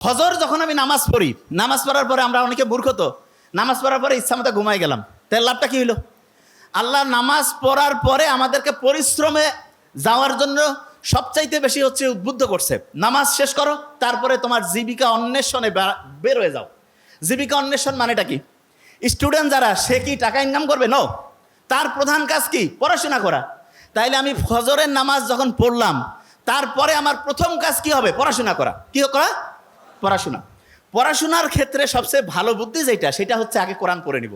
ফজর যখন আমি নামাজ পড়ি, নামাজ পড়ার পরে আমরা অনেকে মূর্খ তো, নামাজ পড়ার পরে ইচ্ছা মতো ঘুমাই গেলাম। তার লাভটা কি হইল? আল্লাহ নামাজ পড়ার পরে আমাদেরকে পরিশ্রমে যাওয়ার জন্য সবচাইতে বেশি হচ্ছে উদ্বুদ্ধ করছে। নামাজ শেষ করো, তারপরে তোমার জীবিকা অন্বেষণে বের হয়ে যাও। জীবিকা অন্বেষণ মানেটা কি? স্টুডেন্ট যারা, সে কি টাকা ইনকাম করবে? নো তার প্রধান কাজ কি? পড়াশোনা করা। তাইলে আমি ফজরের নামাজ যখন পড়লাম, তারপরে আমার প্রথম কাজ কি হবে? পড়াশোনা করা। কি করা? পড়াশোনা। পড়াশোনার ক্ষেত্রে সবচেয়ে ভালো বুদ্ধি যেটা, সেটা হচ্ছে আগে কোরআন পড়ে নিব।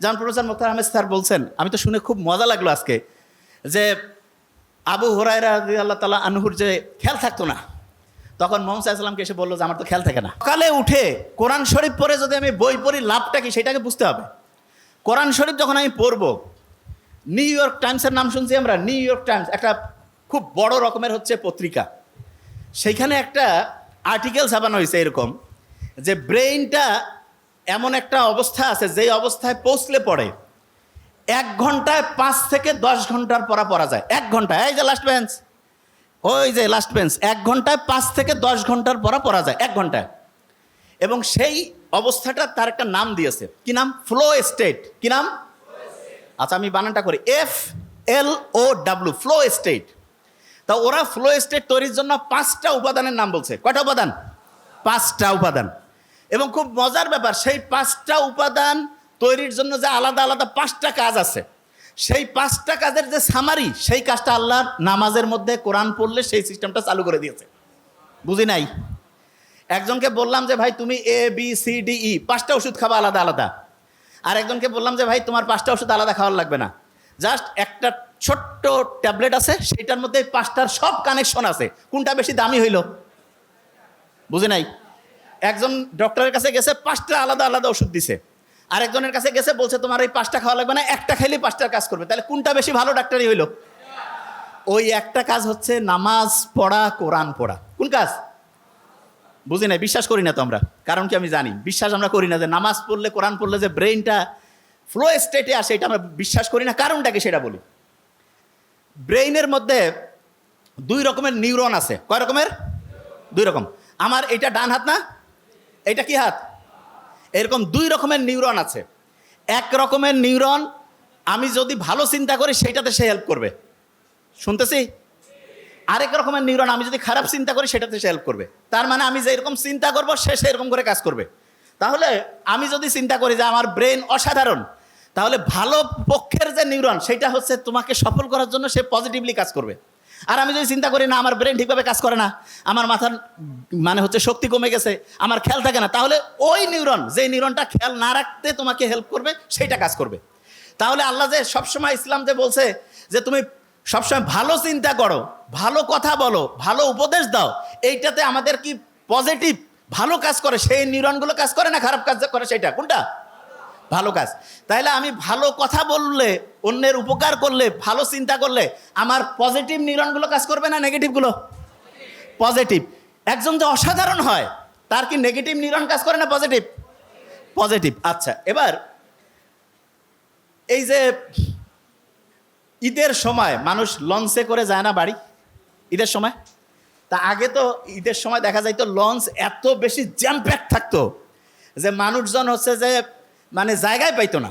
যেমন প্রফেসর মুখতার আহমেদ স্যার বলছেন, আমি তো শুনে খুব মজা লাগল আজকে, যে আবু হরাইরা আল্লাহ তালা আনহুর যে খেয়াল থাকতো না। তখন মোহাম্মদ সাল্লামকে এসে বলল যে, আমার তো খেয়াল থাকে না। সকালে উঠে কোরআন শরীফ পড়ে যদি আমি বই পড়ি, লাভটা কি সেটাকে বুঝতে হবে। কোরআন শরীফ যখন আমি পড়ব, নিউ ইয়র্ক টাইমসের নাম শুনছি আমরা, নিউ ইয়র্ক টাইমস, একটা খুব বড় রকমের হচ্ছে পত্রিকা। সেইখানে একটা আর্টিকেল ছাপানো হয়েছে এরকম, যে ব্রেইনটা এমন একটা অবস্থা আছে, যেই অবস্থায় পৌঁছলে পড়ে এক ঘন্টায় পাঁচ থেকে দশ ঘণ্টার পড়া পড়া যায়। এক ঘন্টায় এই যে লাস্ট বেঞ্চ ওই যে লাস্ট বেঞ্চ এক ঘন্টায় পাঁচ থেকে দশ ঘণ্টার পড়া পড়া যায়, এক ঘন্টায়। এবং সেই অবস্থাটা তার একটা নাম দিয়েছে। কি নাম? ফ্লো স্টেট কি নাম? আচ্ছা আমি বানানটা করি। F L O W flow state তা ওরা ফ্লো স্টেট তৈরির জন্য পাঁচটা উপাদানের নাম বলছে। কয়টা উপাদান? পাঁচটা উপাদান। এবং খুব মজার ব্যাপার, সেই পাঁচটা উপাদান তৈরির জন্য যে আলাদা আলাদা পাঁচটা কাজ আছে, সেই পাঁচটা কাজের যে সামারি সেই কাজটা আল্লাহ নামাজের মধ্যে কোরআন পড়লে সেই সিস্টেমটা চালু করে দিয়েছে। বুঝি নাই? একজনকে বললাম যে, ভাই, তুমি A B C D E পাঁচটা ওষুধ খাবা আলাদা আলাদা। আর একজনকে বললাম যে, ভাই, তোমার পাঁচটা ওষুধ আলাদা খাওয়ার লাগবে না। জাস্ট একটা ছোট্ট ট্যাবলেট আছে, সেইটার মধ্যে পাঁচটার সব কানেকশন আছে। কোনটা বেশি দামি হইল? বুঝে নাই? একজন ডক্টরের কাছে গেছে, পাঁচটা আলাদা আলাদা ওষুধ দিছে। আরেকজনের কাছে গেছে, বলছে, তোমার এই পাঁচটা খাওয়া লাগবে না, একটা খাইলেই পাঁচটার কাজ করবে। তাহলে কোনটা বেশি ভালো ডাক্তারই হইল? ওই একটা কাজ হচ্ছে নামাজ পড়া, কোরআন পড়া। কোন কাজ? বুঝি না বিশ্বাস করি না তো আমরা কারণ কি আমি জানি? বিশ্বাস আমরা করি না যে নামাজ পড়লে, কোরআন পড়লে যে ব্রেইনটা ফ্লো স্টেটে আসে, এটা আমরা বিশ্বাস করি না। কারণটা কি সেটা বলি? ব্রেইনের মধ্যে দুই রকমের নিউরন আছে। কয় রকমের? দুই রকম। আমার এটা ডান হাত না? এটা কি হাত? এরকম দুই রকমের নিউরন আছে। এক রকমের নিউরন আমি যদি ভালো চিন্তা করি, সেইটাতে সে হেল্প করবে। শুনতেছি? আরেক রকমের নিউরন আমি যদি খারাপ চিন্তা করি, সেটাতে সে হেল্প করবে। তার মানে আমি যে এরকম চিন্তা করব, সে সেরকম করে কাজ করবে। তাহলে আমি যদি চিন্তা করি যে আমার ব্রেন অসাধারণ তাহলে ভালো পক্ষের যে নিউরন, সেটা হচ্ছে তোমাকে সফল করার জন্য সে পজিটিভলি কাজ করবে। আর আমি যদি চিন্তা করি, না, আমার ব্রেন ঠিকভাবে কাজ করে না, আমার মাথার মানে হচ্ছে শক্তি কমে গেছে, আমার খেয়াল থাকে না, তাহলে ওই নিউরন, যে নিউরনটা খেয়াল না রাখতে তোমাকে হেল্প করবে, সেইটা কাজ করবে। তাহলে আল্লাহ যে সবসময় ইসলাম যে বলছে যে, তুমি সবসময় ভালো চিন্তা করো, ভালো কথা বলো, ভালো উপদেশ দাও, এইটাতে আমাদের কি পজিটিভ ভালো কাজ করে, সেই নিউরনগুলো কাজ করে না খারাপ কাজ করে, সেটা কোনটা? ভালো কাজ। তাইলে আমি ভালো কথা বললে, অন্যের উপকার করলে, ভালো চিন্তা করলে, আমার পজিটিভ নিউরনগুলো কাজ করবে না নেগেটিভগুলো পজিটিভ একজন যে অসাধারণ হয়, তার কি নেগেটিভ নিউরন কাজ করে না পজিটিভ পজিটিভ আচ্ছা এবার এই যে ঈদের সময় মানুষ লঞ্চে করে যায় না বাড়ি? ঈদের সময়? তা আগে তো ঈদের সময় দেখা যাইতো লঞ্চ এত বেশি জ্যাম প্যাক থাকতো যে মানুষজন হচ্ছে যে মানে জায়গায় পাইতো না।